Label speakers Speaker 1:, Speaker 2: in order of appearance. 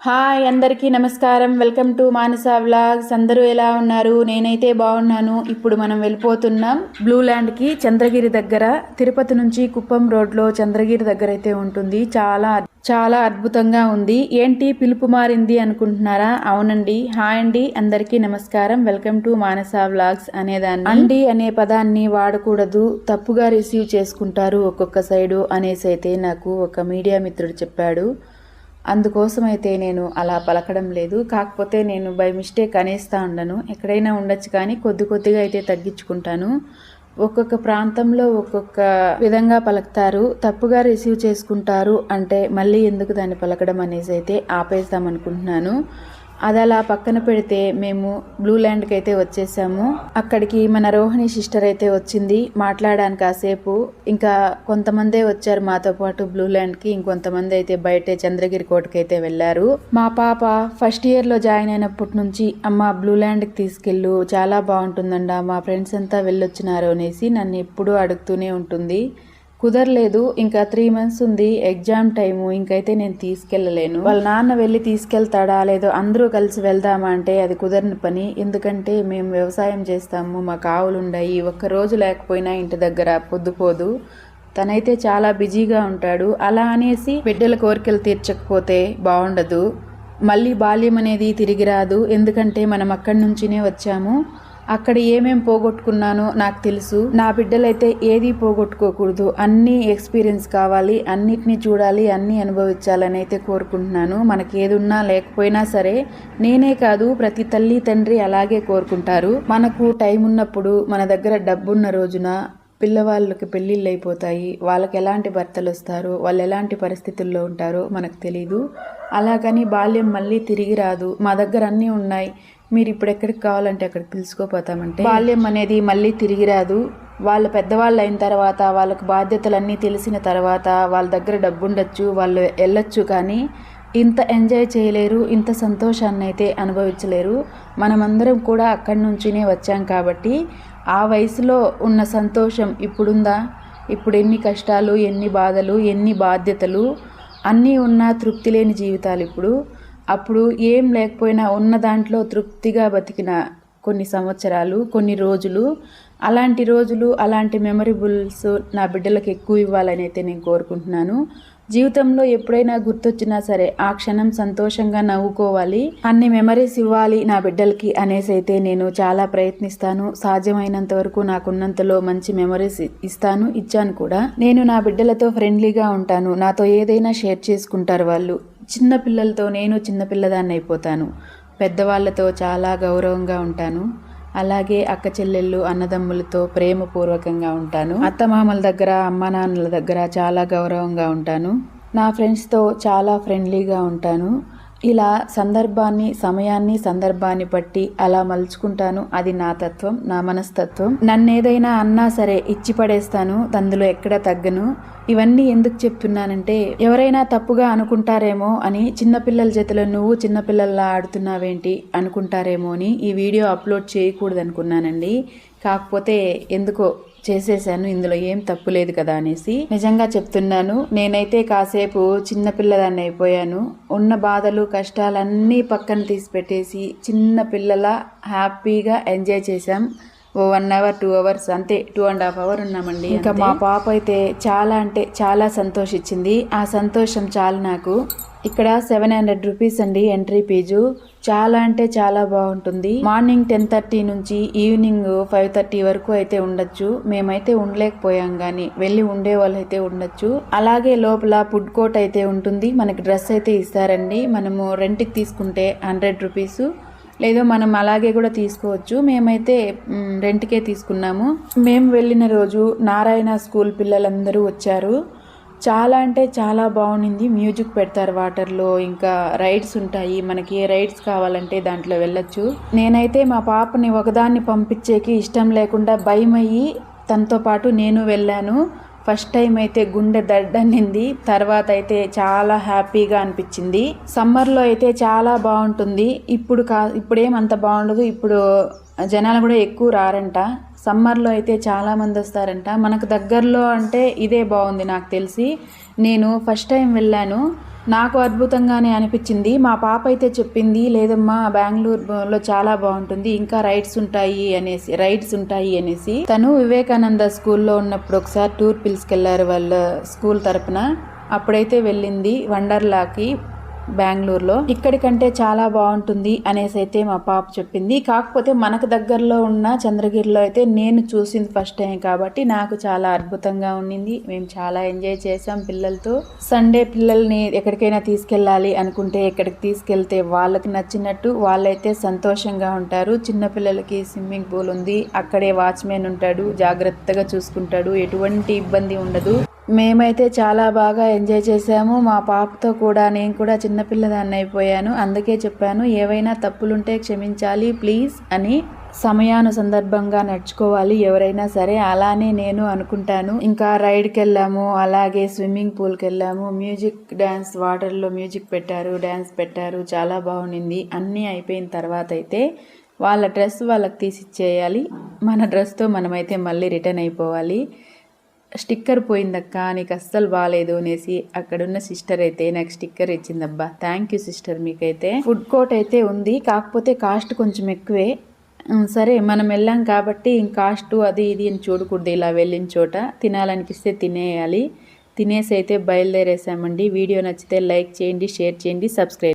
Speaker 1: Hi అందరికీ నమస్కారం. Welcome to Manasa vlogs. అందరూ ఎలా ఉన్నారు? నేనైతే బాగున్నాను. ఇప్పుడు మనం వెళ్ళిపోతున్నాం. బ్లూ ల్యాండ్కి చంద్రగిరి దగ్గర. తిరుపతి నుంచి కుప్పం రోడ్లో చంద్రగిరి దగ్గర అయితే ఉంటుంది. చాలా చాలా అద్భుతంగా ఉంది. ఏంటి పిలుపు మారింది అనుకుంటున్నారా? అవునండి. హాయ్ అండి. అందరికీ నమస్కారం. వెల్కమ్ టు మానస వ్లాగ్స్ అనేదాన్ని. అండి అనే పదాన్ని వాడకూడదు. తప్పుగా రిసీవ్ చేసుకుంటారు ఒక్కొక్క సైడు అనేసి అయితే నాకు ఒక మీడియా మిత్రుడు చెప్పాడు. అందుకోసమైతే నేను అలా పలకడం లేదు. కాకపోతే నేను బై మిస్టేక్ అనేస్తా ఉండను. ఎక్కడైనా ఉండొచ్చు కానీ కొద్ది కొద్దిగా అయితే తగ్గించుకుంటాను. ఒక్కొక్క ప్రాంతంలో ఒక్కొక్క విధంగా పలుకుతారు. తప్పుగా రిసీవ్ చేసుకుంటారు అంటే మళ్ళీ ఎందుకు దాన్ని పలకడం అనేసి అయితే ఆపేస్తామనుకుంటున్నాను అది అలా పక్కన పెడితే మేము బ్లూ ల్యాండ్కి అయితే వచ్చేసాము. అక్కడికి మన రోహిణి సిస్టర్ అయితే వచ్చింది. మాట్లాడడానికి కాసేపు. ఇంకా కొంతమందే వచ్చారు మాతో పాటు బ్లూ ల్యాండ్కి. ఇంకొంతమంది అయితే బయటే చంద్రగిరి కోటకి అయితే వెళ్ళారు. మా పాప ఫస్ట్ ఇయర్లో జాయిన్ అయినప్పటి నుంచి అమ్మ బ్లూ ల్యాండ్కి తీసుకెళ్ళు. చాలా బాగుంటుందండ. మా ఫ్రెండ్స్ అంతా వెళ్ళొచ్చినారు అనేసి నన్ను ఎప్పుడూ అడుగుతూనే ఉంటుంది. కుదరలేదు. ఇంకా త్రీ మంత్స్ ఉంది. ఎగ్జామ్ టైము ఇంకైతే నేను తీసుకెళ్ళలేను. వాళ్ళ నాన్న వెళ్ళి తీసుకెళ్తాడా లేదో అందరూ కలిసి వెళ్దామా అంటే అది కుదరని పని. ఎందుకంటే మేము వ్యవసాయం చేస్తాము. మాకు ఆవులు ఉన్నాయి ఒక్క రోజు లేకపోయినా ఇంటి దగ్గర పొద్దుపోదు తనైతే చాలా బిజీగా ఉంటాడు. అలా అనేసి బిడ్డల కోరికలు తీర్చకపోతే బాగుండదు మళ్ళీ బాల్యం అనేది తిరిగి రాదు. ఎందుకంటే మనం అక్కడి నుంచినే వచ్చాము. అక్కడ ఏమేం పోగొట్టుకున్నానో నాకు తెలుసు. నా బిడ్డలైతే ఏది పోగొట్టుకోకూడదు. అన్ని ఎక్స్పీరియన్స్ కావాలి అన్నిటినీ చూడాలి అన్ని అనుభవించాలని అయితే కోరుకుంటున్నాను. మనకి ఏదున్నా లేకపోయినా సరే నేనే కాదు ప్రతి తల్లి తండ్రి అలాగే కోరుకుంటారు. మనకు టైం ఉన్నప్పుడు మన దగ్గర డబ్బున్న రోజున పిల్లవాళ్ళకి పెళ్ళిళ్ళు అయిపోతాయి వాళ్ళకి ఎలాంటి భర్తలు వస్తారు వాళ్ళు ఎలాంటి పరిస్థితుల్లో ఉంటారో మనకు తెలీదు. అలాగని బాల్యం మళ్ళీ తిరిగి రాదు. మా దగ్గర అన్నీ ఉన్నాయి. మీరు ఇప్పుడు ఎక్కడికి కావాలంటే అక్కడికి పిలుచుకోపోతామంటే బాల్యం అనేది మళ్ళీ తిరిగి రాదు. వాళ్ళ పెద్దవాళ్ళు అయిన తర్వాత వాళ్ళకి బాధ్యతలన్నీ తెలిసిన తర్వాత వాళ్ళ దగ్గర డబ్బు ఉండొచ్చు వాళ్ళు వెళ్ళొచ్చు కానీ ఇంత ఎంజాయ్ చేయలేరు ఇంత సంతోషాన్ని అయితే అనుభవించలేరు. మనమందరం కూడా అక్కడి నుంచినే వచ్చాం కాబట్టి ఆ వయసులో ఉన్న సంతోషం ఇప్పుడుందా? ఇప్పుడు ఎన్ని కష్టాలు ఎన్ని బాధలు ఎన్ని బాధ్యతలు అన్నీ ఉన్న తృప్తి లేని జీవితాలు ఇప్పుడు. అప్పుడు ఏం లేకపోయినా ఉన్న దాంట్లో తృప్తిగా బతికిన కొన్ని సంవత్సరాలు కొన్ని రోజులు అలాంటి రోజులు అలాంటి మెమరబుల్స్ నా బిడ్డలకు ఎక్కువ ఇవ్వాలని అయితే నేను కోరుకుంటున్నాను. జీవితంలో ఎప్పుడైనా గుర్తొచ్చినా సరే ఆ క్షణం సంతోషంగా నవ్వుకోవాలి అన్ని మెమరీస్ ఇవ్వాలి నా బిడ్డలకి అనేసి అయితే నేను చాలా ప్రయత్నిస్తాను. సాధ్యమైనంత వరకు నాకున్నంతలో మంచి మెమరీస్ ఇస్తాను ఇచ్చాను కూడా. నేను నా బిడ్డలతో ఫ్రెండ్లీగా ఉంటాను. నాతో ఏదైనా షేర్ చేసుకుంటారు వాళ్ళు. చిన్న పిల్లలతో నేను చిన్నపిల్లదాన్ని అయిపోతాను. పెద్దవాళ్ళతో చాలా గౌరవంగా ఉంటాను. అలాగే అక్క చెల్లెళ్ళు అన్నదమ్ములతో ప్రేమపూర్వకంగా ఉంటాను. అత్తమామల దగ్గర అమ్మ నాన్నల దగ్గర చాలా గౌరవంగా ఉంటాను. నా ఫ్రెండ్స్తో చాలా ఫ్రెండ్లీగా ఉంటాను. ఇలా సందర్భాన్ని సమయాన్ని సందర్భాన్ని బట్టి అలా మలుచుకుంటాను. అది నా తత్వం నా మనస్తత్వం. నన్ను ఏదైనా అన్నా సరే ఇచ్చి పడేస్తాను అందులో ఎక్కడ తగ్గను. ఇవన్నీ ఎందుకు చెప్తున్నానంటే ఎవరైనా తప్పుగా అనుకుంటారేమో అని చిన్నపిల్లల చేతిలో నువ్వు చిన్నపిల్లల్లా ఆడుతున్నావేంటి అనుకుంటారేమో అని ఈ వీడియో అప్లోడ్ చేయకూడదు అనుకున్నానండి కాకపోతే ఎందుకో చేసేసాను ఇందులో ఏం తప్పు లేదు కదా అనేసి నిజంగా చెప్తున్నాను. నేనైతే కాసేపు చిన్నపిల్లదాన్ని అయిపోయాను. ఉన్న బాధలు కష్టాలన్నీ పక్కన తీసి పెట్టేసి చిన్న పిల్లల హ్యాపీగా ఎంజాయ్ చేశాం. ఓ వన్ అవర్ టూ అవర్స్ అంతే టూ అండ్ హాఫ్ అవర్ ఉన్నామండి ఇంకా మా పాప అయితే చాలా అంటే చాలా సంతోషించింది. ఆ సంతోషం చాలు నాకు. ఇక్కడ సెవెన్ హండ్రెడ్ రూపీస్ అండి ఎంట్రీ ఫీజు. చాలా అంటే చాలా బాగుంటుంది. మార్నింగ్ టెన్ థర్టీ నుంచి ఈవినింగ్ ఫైవ్ థర్టీ వరకు అయితే ఉండొచ్చు. మేమైతే ఉండలేకపోయాం కానీ వెళ్ళి ఉండే వాళ్ళు అయితే ఉండొచ్చు. అలాగే లోపల ఫుడ్ కోర్ట్ అయితే ఉంటుంది. మనకి డ్రెస్ అయితే ఇస్తారండి. మనము రెంట్కి తీసుకుంటే హండ్రెడ్ రూపీస్. లేదో మనం అలాగే కూడా తీసుకోవచ్చు. మేమైతే రెంట్కే తీసుకున్నాము. మేము వెళ్ళిన రోజు నారాయణ స్కూల్ పిల్లలందరూ వచ్చారు. చాలా అంటే చాలా బాగుంది మ్యూజిక్ పెడతారు వాటర్లో ఇంకా రైడ్స్ ఉంటాయి. మనకి ఏ రైడ్స్ కావాలంటే దాంట్లో వెళ్ళొచ్చు. నేనైతే మా పాపని ఒకదాన్ని పంపించేకి ఇష్టం లేకుండా భయమయ్యి తనతో పాటు నేను వెళ్ళాను. ఫస్ట్ టైం అయితే గుండె దడ్డనింది తర్వాత అయితే చాలా హ్యాపీగా అనిపించింది. సమ్మర్లో అయితే చాలా బాగుంటుంది. ఇప్పుడు కా ఇప్పుడేం అంత బాగుండదు. ఇప్పుడు జనాలు కూడా ఎక్కువ రారంట. సమ్మర్లో అయితే చాలా మంది వస్తారంట. మనకు దగ్గరలో అంటే ఇదే బాగుంది నాకు తెలిసి. నేను ఫస్ట్ టైం వెళ్ళాను. నాకు అద్భుతంగానే అనిపించింది. మా పాప అయితే చెప్పింది లేదమ్మా బెంగళూరులో చాలా బాగుంటుంది ఇంకా రైడ్స్ ఉంటాయి అనేసి రైడ్స్ ఉంటాయి అనేసి. తను వివేకానంద స్కూల్లో ఉన్నప్పుడు ఒకసారి టూర్ పిలుచుకెళ్ళారు వాళ్ళ స్కూల్ తరపున. అప్పుడైతే వెళ్ళింది వండర్లాకి. బెంగళూరులో. ఇక్కడికంటే చాలా బాగుంటుంది అనేసి అయితే మా పాప చెప్పింది. కాకపోతే మనకు దగ్గరలో ఉన్న చంద్రగిరిలో అయితే నేను చూసింది ఫస్ట్ టైం కాబట్టి నాకు చాలా అద్భుతంగా ఉండింది మేము చాలా ఎంజాయ్ చేసాం పిల్లలతో. సండే పిల్లల్ని ఎక్కడికైనా తీసుకెళ్ళాలి అనుకుంటే ఎక్కడికి తీసుకెళ్తే వాళ్ళకి నచ్చినట్టు వాళ్ళైతే సంతోషంగా ఉంటారు. చిన్నపిల్లలకి స్విమ్మింగ్ పూల్ ఉంది. అక్కడే వాచ్మెన్ ఉంటాడు. జాగ్రత్తగా చూసుకుంటాడు. ఎటువంటి ఇబ్బంది ఉండదు. మేమైతే చాలా బాగా ఎంజాయ్ చేసాము మా పాపతో కూడా నేను కూడా చిన్నపిల్లదాన్ని అయిపోయాను. అందుకే చెప్పాను ఏవైనా తప్పులుంటే క్షమించాలి ప్లీజ్ అని సమయాను సందర్భంగా నడుచుకోవాలి. ఎవరైనా సరే అలానే నేను అనుకుంటాను. ఇంకా రైడ్కి వెళ్ళాము అలాగే స్విమ్మింగ్ పూల్కి వెళ్ళాము మ్యూజిక్ డ్యాన్స్ వాటర్లో మ్యూజిక్ పెట్టారు డ్యాన్స్ పెట్టారు. చాలా బాగుండింది. అన్నీ అయిపోయిన తర్వాత అయితే వాళ్ళ డ్రెస్ వాళ్ళకి తీసి ఇచ్చేయాలి మన డ్రెస్తో మనమైతే మళ్ళీ రిటర్న్ అయిపోవాలి. స్టిక్కర్ పోయిందక్క నీకు అస్సలు బాగాలేదు అనేసి అక్కడున్న సిస్టర్ అయితే నాకు స్టిక్కర్ ఇచ్చిందబ్బా. థ్యాంక్ యూ సిస్టర్ మీకైతే ఫుడ్ కోర్ట్ అయితే ఉంది. కాకపోతే కాస్ట్ కొంచెం ఎక్కువే. సరే మనం వెళ్ళాం కాబట్టి కాస్ట్ అది ఇది అని చూడకూడదు. ఇలా వెళ్ళిన చోట తినాలనిపిస్తే తినేయాలి. తినేసి అయితే బయలుదేరేసామండి. వీడియో నచ్చితే లైక్ చేయండి షేర్ చేయండి సబ్స్క్రైబ్